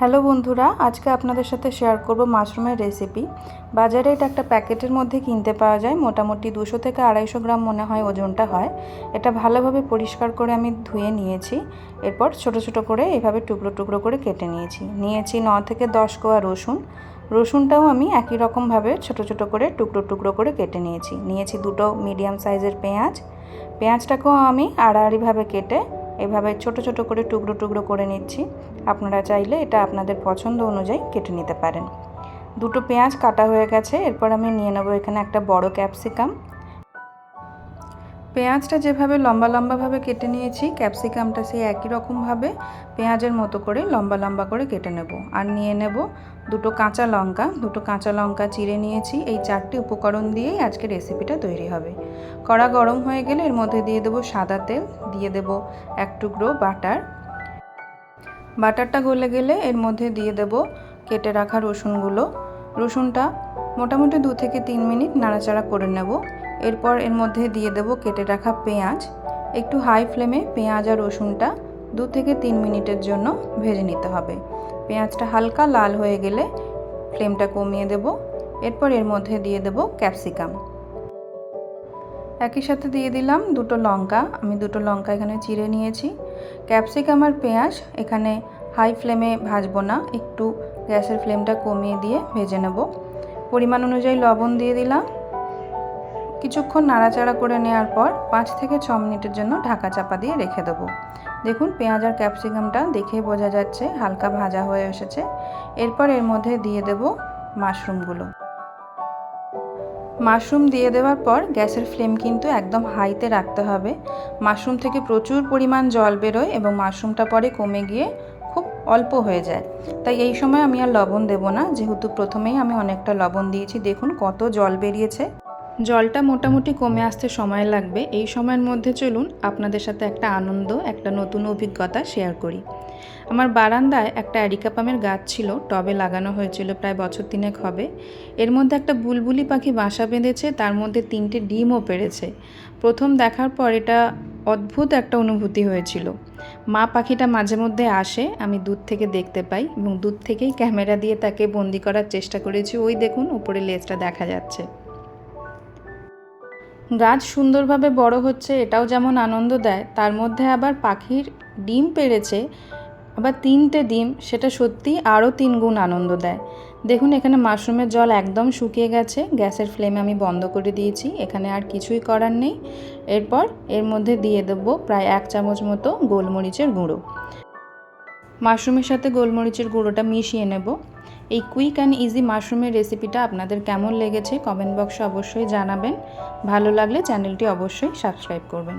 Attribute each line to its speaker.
Speaker 1: Hello বন্ধুরা, আজকে আপনাদের সাথে শেয়ার করব মাশরুমের রেসিপি বাজারে এটা একটা প্যাকেটের মধ্যে কিনতে পাওয়া যায়, মোটামুটি দুশো থেকে আড়াইশো গ্রাম মনে হয় ওজনটা হয়। এটা ভালোভাবে পরিষ্কার করে আমি ধুয়ে নিয়েছি, এরপর ছোট ছোট করে এভাবে টুকরো টুকরো করে কেটে নিয়েছি। নিয়েছি ন থেকে দশ কোয়া রসুন, রসুনটাও আমি একই রকমভাবে ছোট ছোট করে টুকরো টুকরো করে কেটে নিয়েছি। নিয়েছি দুটো মিডিয়াম সাইজের পেঁয়াজ, পেঁয়াজটাকেও আমি আড়াআড়িভাবে কেটে এভাবে ছোট ছোট করে টুকরো টুকরো করে নিচ্ছি। আপনারা চাইলে এটা আপনাদের পছন্দ অনুযায়ী কেটে নিতে পারেন। দুটো পেঁয়াজ কাটা হয়ে গেছে, এরপর আমি নিয়ে নেব এখানে একটা বড় ক্যাপসিকাম। পেঁয়াজটা যেভাবে লম্বা লম্বাভাবে কেটে নিয়েছি, ক্যাপসিকামটা সেই একই রকমভাবে পেঁয়াজের মতো করে লম্বা লম্বা করে কেটে নেব। আর নিয়ে নেব দুটো কাঁচা লঙ্কা। দুটো কাঁচা লঙ্কা চিড়ে নিয়েছি। এই চারটি উপকরণ দিয়েই আজকে রেসিপিটা তৈরি হবে। কড়া গরম হয়ে গেলে এর মধ্যে দিয়ে দেবো সাদা তেল, দিয়ে দেব এক টুকরো বাটার। বাটারটা গলে গেলে এর মধ্যে দিয়ে দেব কেটে রাখা রসুনগুলো। রসুনটা মোটামুটি দু থেকে তিন মিনিট নাড়াচাড়া করে নেব। এরপর এর মধ্যে দিয়ে দেব কেটে রাখা পেঁয়াজ। একটু হাই ফ্লেমে পেঁয়াজ আর রসুনটা দু থেকে তিন মিনিটের জন্য ভেজে নিতে হবে। পেঁয়াজটা হালকা লাল হয়ে গেলে ফ্লেমটা কমিয়ে দেব। এরপর এর মধ্যে দিয়ে দেব ক্যাপসিকাম একই সাথে দিয়ে দিলাম দুটো লঙ্কা। আমি দুটো লঙ্কা এখানে চিড়ে নিয়েছি। ক্যাপসিকাম আর পেঁয়াজ এখানে হাই ফ্লেমে ভাজবো না। একটু গ্যাসের ফ্লেমটা কমিয়ে দিয়ে ভেজে নেব। পরিমাণ অনুযায়ী লবণ দিয়ে দিলাম। কিছুক্ষণ নাড়াচাড়া করে নেওয়ার পর পাঁচ থেকে ছ মিনিটের জন্য ঢাকা চাপা দিয়ে রেখে দেবো। দেখুন, পেঁয়াজ আর ক্যাপসিকামটা দেখেই বোঝা যাচ্ছে হালকা ভাজা হয়ে এসেছে। এরপর এর মধ্যে দিয়ে দেব মাশরুমগুলো। মাশরুম দিয়ে দেওয়ার পর গ্যাসের ফ্লেম কিন্তু একদম হাইতে রাখতে হবে। মাশরুম থেকে প্রচুর পরিমাণ জল বেরোয় এবং মাশরুমটা পরে কমে গিয়ে খুব অল্প হয়ে যায়। তাই এই সময় আমি আর লবণ দেব না, যেহেতু প্রথমেই আমি অনেকটা লবণ দিয়েছি। দেখুন, কত জল বেরিয়েছে। জলটা মোটামুটি কমে আসতে সময় লাগবে। এই সময়ের মধ্যে চলুন আপনাদের সাথে একটা আনন্দ, একটা নতুন অভিজ্ঞতা শেয়ার করি। আমার বারান্দায় একটা অ্যারিকাপামের গাছ ছিল, টবে লাগানো হয়েছিল প্রায় বছর তিনেক হবে। এর মধ্যে একটা বুলবুলি পাখি বাসা বেঁধেছে, তার মধ্যে তিনটে ডিমও পেরেছে প্রথম দেখার পর এটা অদ্ভুত একটা অনুভূতি হয়েছিল। মা পাখিটা মাঝে মধ্যে আসে, আমি দূর থেকে দেখতে পাই এবং দূর থেকেই ক্যামেরা দিয়ে তাকে বন্দি করার চেষ্টা করেছি। ওই দেখুন উপরে লেজটা দেখা যাচ্ছে। গাছ সুন্দরভাবে বড় হচ্ছে, এটাও যেমন আনন্দ দেয়, তার মধ্যে আবার পাখির ডিম পেড়েছে, আবার তিনটে ডিম, সেটা সত্যি আরও তিন গুণ আনন্দ দেয়। দেখুন, এখানে মাশরুমের জল একদম শুকিয়ে গেছে, গ্যাসের ফ্লেম আমি বন্ধ করে দিয়েছি, এখানে আর কিছুই করার নেই। এরপর এর মধ্যে দিয়ে দেবো প্রায় এক চামচ মতো গোলমরিচের গুঁড়ো। মাশরুমের সাথে গোলমরিচের গুঁড়োটা মিশিয়ে নেব। এই কুইক অ্যান্ড ইজি মাশরুমের রেসিপিটা আপনাদের কেমন লেগেছে কমেন্ট বক্সে অবশ্যই জানাবেন। ভালো লাগলে চ্যানেলটি অবশ্যই সাবস্ক্রাইব করবেন।